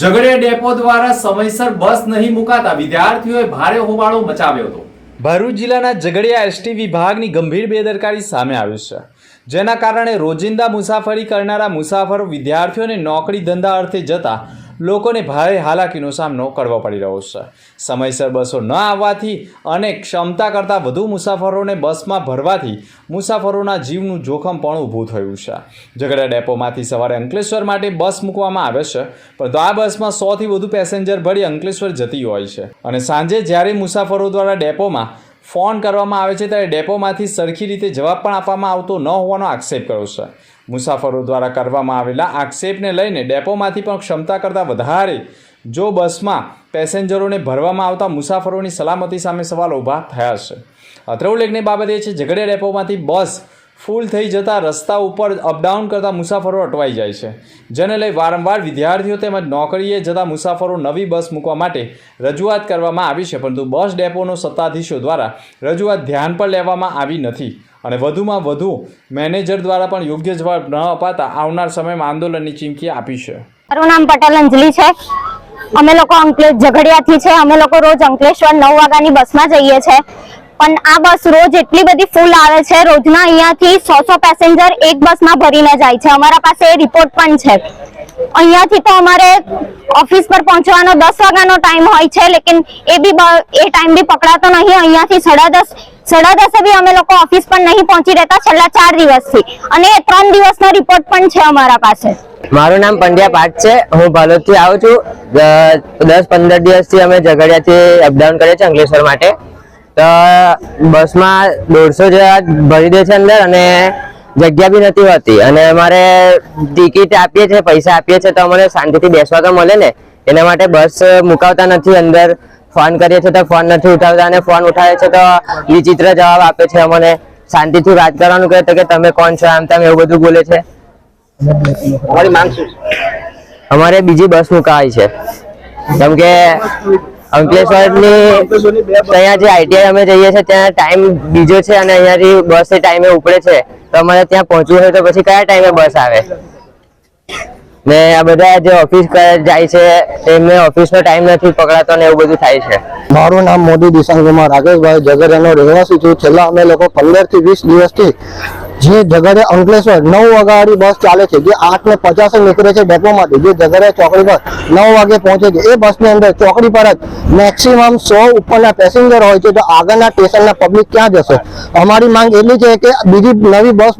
Jhagadia depot દ્વારા સમયસર બસ નહીં મુકાતા વિદ્યાર્થીઓએ ભારે હોબાળો મચાવ્યો હતો. ભરૂચ જિલ્લાના ઝઘડિયા એસટી વિભાગની ગંભીર બેદરકારી સામે આવી છે. જેના કારણે રોજિંદા મુસાફરી કરનારા મુસાફરો વિદ્યાર્થીઓને નોકરી ધંધા અર્થે જતા લોકોને ભારે હાલાકીનો સામનો કરવો પડી રહ્યો છે. સમયસર બસો ન આવવાથી અને ક્ષમતા કરતાં વધુ મુસાફરોને બસમાં ભરવાથી મુસાફરોના જીવનું જોખમ પણ ઊભું થયું છે. ઝઘડા ડેપોમાંથી સવારે અંકલેશ્વર માટે બસ મૂકવામાં આવે છે, પરંતુ આ બસમાં સોથી વધુ પેસેન્જર ભરી અંકલેશ્વર જતી હોય છે. અને સાંજે જ્યારે મુસાફરો દ્વારા ડેપોમાં ફોન કરવામાં આવે છે, ત્યારે ડેપોમાંથી સરખી રીતે જવાબ પણ આપવામાં આવતો ન હોવાનો આક્ષેપ કર્યો છે. મુસાફરો દ્વારા કરવામાં આવેલા આક્ષેપને લઈને ડેપોમાંથી પણ ક્ષમતા કરતાં વધારે જો બસમાં પેસેન્જરોને ભરવામાં આવતા મુસાફરોની સલામતી સામે સવાલ ઊભા થયા છે. અત્રે ઉલ્લેખની બાબત એ છે, ઝઘડિયા ડેપોમાંથી બસ ફૂલ થઈ જતાં રસ્તા ઉપર અપડાઉન કરતા મુસાફરો અટવાઈ જાય છે. જેને લઈ વારંવાર વિદ્યાર્થીઓ તેમજ નોકરીએ જતા મુસાફરો નવી બસ મૂકવા માટે રજૂઆત કરવામાં આવી છે, પરંતુ બસ ડેપોનો સત્તાધીશો દ્વારા રજૂઆત ધ્યાન પર લેવામાં આવી નથી. અને વધુમાં વધુ મેનેજર દ્વારા પણ યોગ્ય જવાબ ન અપાતા આવનાર સમયમાં આંદોલનની ચીમકી આપી છે. મારું નામ પટેલ અંજલિ છે. અમે લોકો અંકલેશ ઝઘડિયાથી છે. અમે લોકો રોજ અંકલેશ્વર નવ વાગ્યાની બસમાં જઈએ છે. પણ આ બસ રોજ એટલી બધી ફૂલ આવે છે. રોજના અહીંયાથી સો સો પેસેન્જર એક બસમાં ભરીને જાય છે. અમારા પાસે એ રિપોર્ટ પણ છે. અહીંયાથી તો અમારે ઓફિસ પર પહોંચવાનો દસ વાગ્યાનો ટાઈમ હોય છે. લેકિન એ બી એ ટાઈમ બી પકડાતો નહીં. અહીંયાથી સાડા દસ સાડા દસે બી અમે લોકો ઓફિસ પર નહીં પહોંચી રહેતા, છેલ્લા ચાર દિવસથી. અને ત્રણ દિવસનો રિપોર્ટ પણ છે અમારા પાસે. મારું નામ પંડ્યા પાઠ છે. હું ભાલોદથી આવું છું. દસ પંદર દિવસથી અમે ઝઘડિયાથી અપડાઉન કરીએ છીએ અંકલેશ્વર માટે. તો બસમાં દોઢસો જેવા ભરી દે છે અંદર અને જગ્યા બી નથી હોતી. અને અમારે ટિકિટ આપીએ છીએ પૈસા આપીએ છીએ તો અમને શાંતિથી બેસવા તો મળે ને. એના માટે બસ મુકાવતા નથી અંદર. ફોન કરીએ છીએ તો ફોન નથી ઉઠાવતા અને ફોન ઉઠાવે છે તો વિચિત્ર જવાબ આપે છે અમને. શાંતિથી વાત કરવાનું કહે તો કે તમે કોણ છો? આમ તેમ એવું બધું બોલે છે. અમારે બીજી બસ મુકાવી છે. કેમ કે અંકલેશ્વરની ત્યાં જે આઈટીઆઈ અમે જઈએ છીએ ત્યાં ટાઈમ બીજો છે અને અહીંયાથી બસ એ ટાઈમે ઉપડે છે. તો અમારે ત્યાં પહોંચવું હોય તો પછી કયા ટાઈમે બસ આવે? ને આ બધા જે ઓફિસ જાય છે, એમને ઓફિસનો ટાઈમ નથી પકડાતો ને એવું બધું થાય છે. મારું નામ મોદી દિશાંગકુમાર રાકેશભાઈ ઝઘડિયાનો રહેવાસી છું. છેલ્લા અમે લોકો પંદરથી વીસ દિવસથી જે ઝઘડિયા અંકલેશ્વર, નવ વાગ્યાની બસ ચાલે છે. જે આઠ ને પચાસે નીકળે છે ડેપોમાંથી જે ઝઘડિયા ચોકડી પર નવ વાગે પહોંચે છે. એ બસની અંદર ચોકડી પર જ મેક્સિમમ સો ઉપરના પેસેન્જર હોય છે. તો આગળના સ્ટેશનના પબ્લિક ક્યાં જશે? અમારી માંગ એટલી છે કે બીજી નવી બસ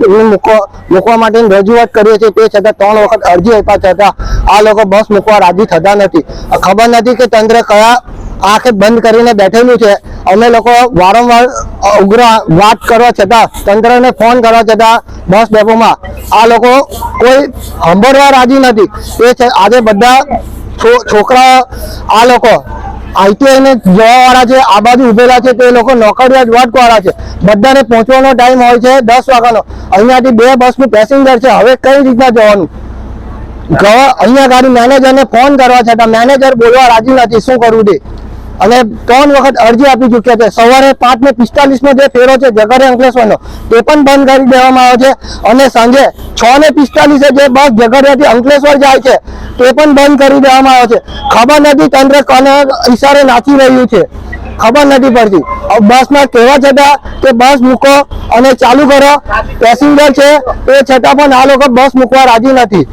મૂકવા માટેની રજૂઆત કરીએ છીએ. તે છતાં ત્રણ વખત અરજી આપ્યા છતાં આ લોકો બસ મૂકવા રાજી થતા નથી. ખબર નથી કે તંત્ર કયા આંખે બંધ કરીને બેઠેલું છે. અમે લોકો વારંવાર ઉગ્ર વાત કરવા છતાં, તંત્રને ફોન કરવા છતાં, બસ ડેપોમાં, આ લોકો કોઈ સાંભળવા રાજી નથી. એ છે, આજે બધા છોકરા, આ લોકો આઈટીઆઈને જવાવાળા છે આ બાજુ ઉભેલા છે, તે લોકો નોકરિયાત વર્ગવાળા છે. બધાને પહોંચવાનો ટાઈમ હોય છે દસ વાગ્યાનો. અહીંયાથી બે બસનું પેસેન્જર છે, હવે કઈ રીતના જવાનું? અહીંયા ગાડી મેનેજરને ફોન કરવા છતાં મેનેજર બોલવા રાજી નથી. શું કરવું તે? અને ત્રણ વખત અરજી આપી ચૂક્યા છે. સવારે પાંચ ને પિસ્તાલીસ નો જે ફેરો છે, જગરે અંકલેશ્વરનો, તે પણ બંધ કરી દેવામાં આવે છે. અને સાંજે છ ને પિસ્તાલીસે જે બસ ઝઘડિયાથી અંકલેશ્વર જાય છે, તે પણ બંધ કરી દેવામાં આવે છે. ખબર નથી તંત્ર કોને ઈશારે નાચી રહ્યું છે. ખબર નથી પડતી. બસમાં કહેવા છતાં કે બસ મૂકો અને ચાલુ કરો. પેસેન્જર છે એ છતાં પણ આ લોકો બસ મૂકવા રાજી નથી.